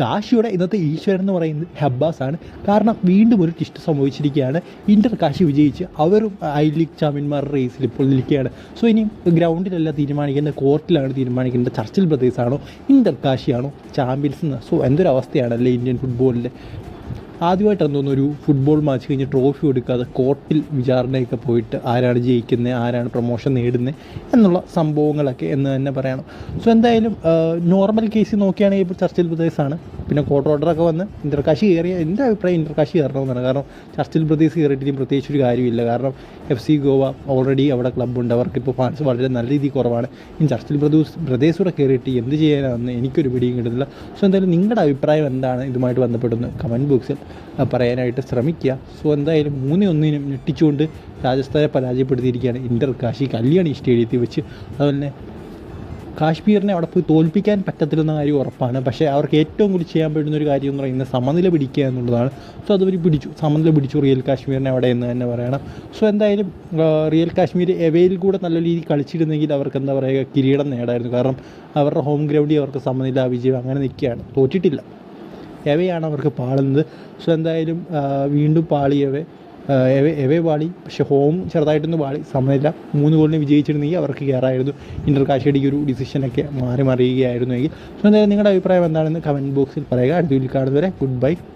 കാശിയുടെ ഇന്നത്തെ ഈശ്വരൻ എന്ന് പറയുന്നത് ഹബ്ബാസ് ആണ് കാരണം വീണ്ടും ഒരു ടിസ്റ്റ് സംഭവിച്ചിരിക്കുകയാണ്. ഇന്റർ കാശി വിജയിച്ച് അവരും ഐ ലീഗ് ചാമ്പ്യന്മാരുടെ റേസിൽ ഇപ്പോൾ നിൽക്കുകയാണ്. സോ ഇനി ഗ്രൗണ്ടിലല്ല തീരുമാനിക്കേണ്ട കോർട്ടിലാണ് തീരുമാനിക്കേണ്ട ചർച്ചിൽ ബ്രദേഴ്സാണോ ഇന്റർ കാശിയാണോ ചാമ്പ്യൻസ് എന്ന്. സോ എന്തൊരവസ്ഥയാണല്ലേ ഇന്ത്യൻ ഫുട്ബോളിൽ ആദ്യമായിട്ടാണ് തോന്നുന്നു ഒരു ഫുട്ബോൾ മാച്ച് കഴിഞ്ഞ് ട്രോഫി കൊടുക്കാതെ കോർട്ടിൽ വിചാരണയൊക്കെ പോയിട്ട് ആരാണ് ജയിക്കുന്നത് ആരാണ് പ്രൊമോഷൻ നേടുന്നത് എന്നുള്ള സംഭവങ്ങളൊക്കെ എന്ന് തന്നെ പറയണം. സോ എന്തായാലും നോർമൽ കേസിൽ നോക്കുകയാണെങ്കിൽ ഇപ്പോൾ ചർച്ചിൽ ബ്രദേഴ്സാണ് പിന്നെ കോർട്ട് ഓർഡറൊക്കെ വന്ന് ഇന്ദ്രകാശി കയറിയ എന്റെ അഭിപ്രായം ഇന്ദ്രകാശി കയറണമെന്നാണ്. കാരണം ചർച്ചിൽ ബ്രദേഴ്സ് കയറിയിട്ട് പ്രത്യേകിച്ച് ഒരു കാര്യമില്ല. കാരണം എഫ് സി ഗോവ ഓൾറെഡി അവിടെ ക്ലബ്ബുണ്ട് അവർക്കിപ്പോൾ ഫാൻസ് വളരെ നല്ല രീതിയിൽ കുറവാണ്. ഇനി ചർച്ചിൽ ബ്രദേഴ്സ് പ്രദേശം കൂടെ കയറിയിട്ട് എന്ത് ചെയ്യാനാണെന്ന് എനിക്കൊരു പിടിയും കിട്ടുന്നില്ല. സോ എന്തായാലും നിങ്ങളുടെ അഭിപ്രായം എന്താണ്? ഇതുമായിട്ട് ബന്ധപ്പെട്ടെന്ന് കമന്റ് ബോക്സിൽ പറയാനായിട്ട് ശ്രമിക്കുക. സോ എന്തായാലും മൂന്നേ ഒന്നിനും ഞെട്ടിച്ചുകൊണ്ട് രാജസ്ഥാനെ പരാജയപ്പെടുത്തിയിരിക്കുകയാണ് ഇന്റർ കാശി കല്യാണി സ്റ്റേഡിയത്തിൽ വെച്ച്. അതുപോലെ തന്നെ കാശ്മീരിനെ അവിടെ പോയി തോൽപ്പിക്കാൻ പറ്റത്തില്ലെന്ന കാര്യം ഉറപ്പാണ്. പക്ഷേ അവർക്ക് ഏറ്റവും കൂടുതൽ ചെയ്യാൻ പറ്റുന്ന ഒരു കാര്യം എന്ന് പറയുന്നത് സമനില പിടിക്കുക എന്നുള്ളതാണ്. സോ അതവർ പിടിച്ചു. സമനില പിടിച്ചു റിയൽ കാശ്മീരിനെ അവിടെ എന്ന് തന്നെ പറയണം. സോ എന്തായാലും റിയൽ കാശ്മീർ എവയിൽ കൂടെ നല്ല രീതിയിൽ കളിച്ചിരുന്നെങ്കിൽ അവർക്ക് എന്താ പറയുക കിരീടം നേടായിരുന്നു. കാരണം അവരുടെ ഹോം ഗ്രൗണ്ടിൽ അവർക്ക് സമനില വിജയം അങ്ങനെ നിൽക്കുകയാണ്. തോറ്റിട്ടില്ല. എവയാണ് അവർക്ക് പാളുന്നത്. സോ എന്തായാലും വീണ്ടും പാളിയവെ. എവെ വാളി പക്ഷേ ഹോം ചെറുതായിട്ടൊന്ന് വാളി സമയമില്ല. മൂന്ന് ഗോളിന് വിജയിച്ചിരുന്നെങ്കിൽ അവർക്ക് കയറായിരുന്നു ഇന്റർ കാശിയുടെ ഒരു ഡിസിഷനൊക്കെ മാറി മറിയുകയായിരുന്നെങ്കിൽ സോ എന്തായാലും നിങ്ങളുടെ അഭിപ്രായം എന്താണെന്ന് കമന്റ് ബോക്സിൽ പറയുക. അടുത്ത വീട്ടിൽ കാണുന്നവരെ ഗുഡ് ബൈ